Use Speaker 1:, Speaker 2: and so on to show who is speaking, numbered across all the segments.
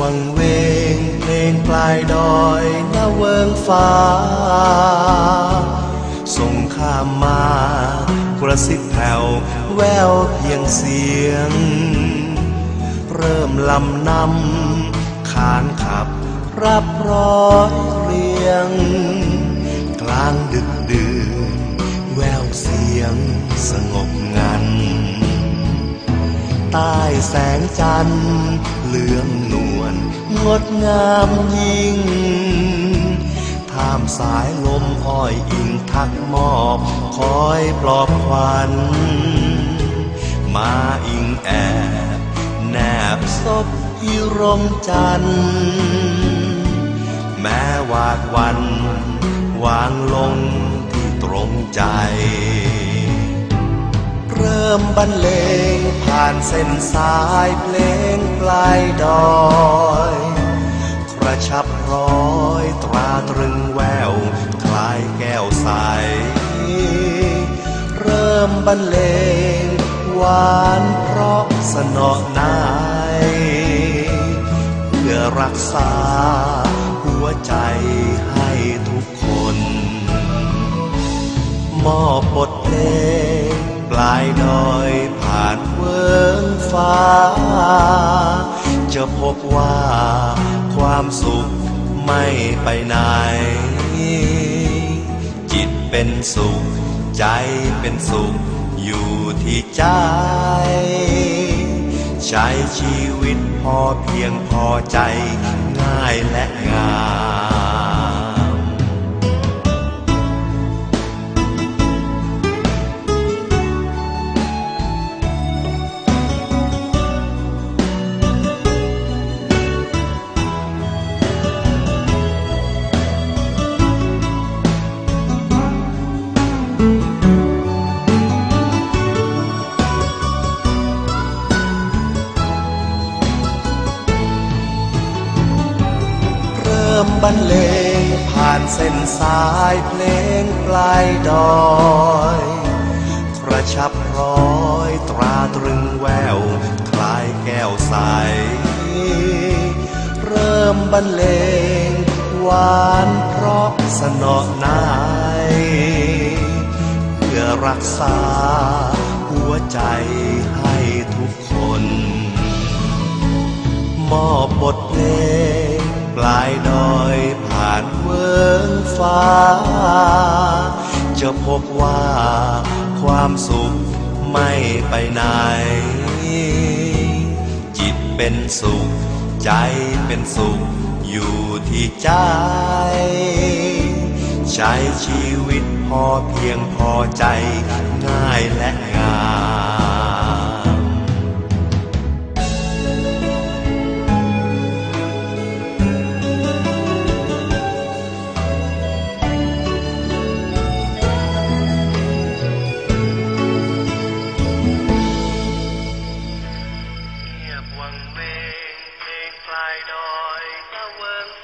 Speaker 1: วังเวงเพลงปลายดอยละเวิงฟ้า ส่งข้ามมากระซิบแผ่วแววเพียงเสียง เริ่มลำนำขานขับรับร้อยเรียง ใต้แสงจันทร์เหลืองนวลงดงามยิ่งท่ามสายลมอ้อยอิงทักมอบ คอยปลอบขวัญมาอิงแอบแนบศพพิรมจันทร์แม้วาดวัน วางลงที่ตรงใจ ริ่มบรรเลงผ่านเส้นสายเพลงปลายดอยกระชับร้อยตราตรึงแวว คลายแก้วใส เริ่มบรรเลงหวานเพราะสนอในายเพื่อรักษาหัวใจให้ทุกคน มอบบทเพลงายดอยผ่านเวิงฟ้า จะพบว่าความสุขไม่ไปไหน จิตเป็นสุข ใจเป็นสุข อยู่ที่ใจ ใช้ชีวิตพอเพียงพอใจง่ายและงาม มบรรเลงผ่านเส้นสายเพลงปลายดอยกระชับร้อยตราตรึงแวว คลายแก้วใส เริ่มบรรเลงหวานเพราะสนอในายเพื่อรักษาหัวใจให้ทุกคน มอบบทเพลง ฟ้า จะพบว่าความสุขไม่ไปไหน จิตเป็นสุข ใจเป็นสุข อยู่ที่ใจ ใช้ชีวิตพอเพียงพอใจง่ายและงาม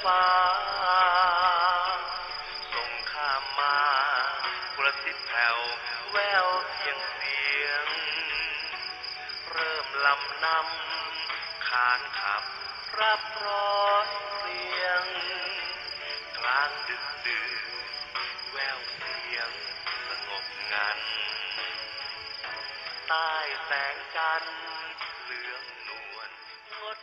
Speaker 1: ฟ้า ส่งข้ามมากระซิบแผ่วแววเพียงเสียง เริ่มลำนำขานขับรับร้อยเรียง กลางดึกดื่นแววเสียงสงบงัน ใต้แสงจันทร์เหลืองนวลงด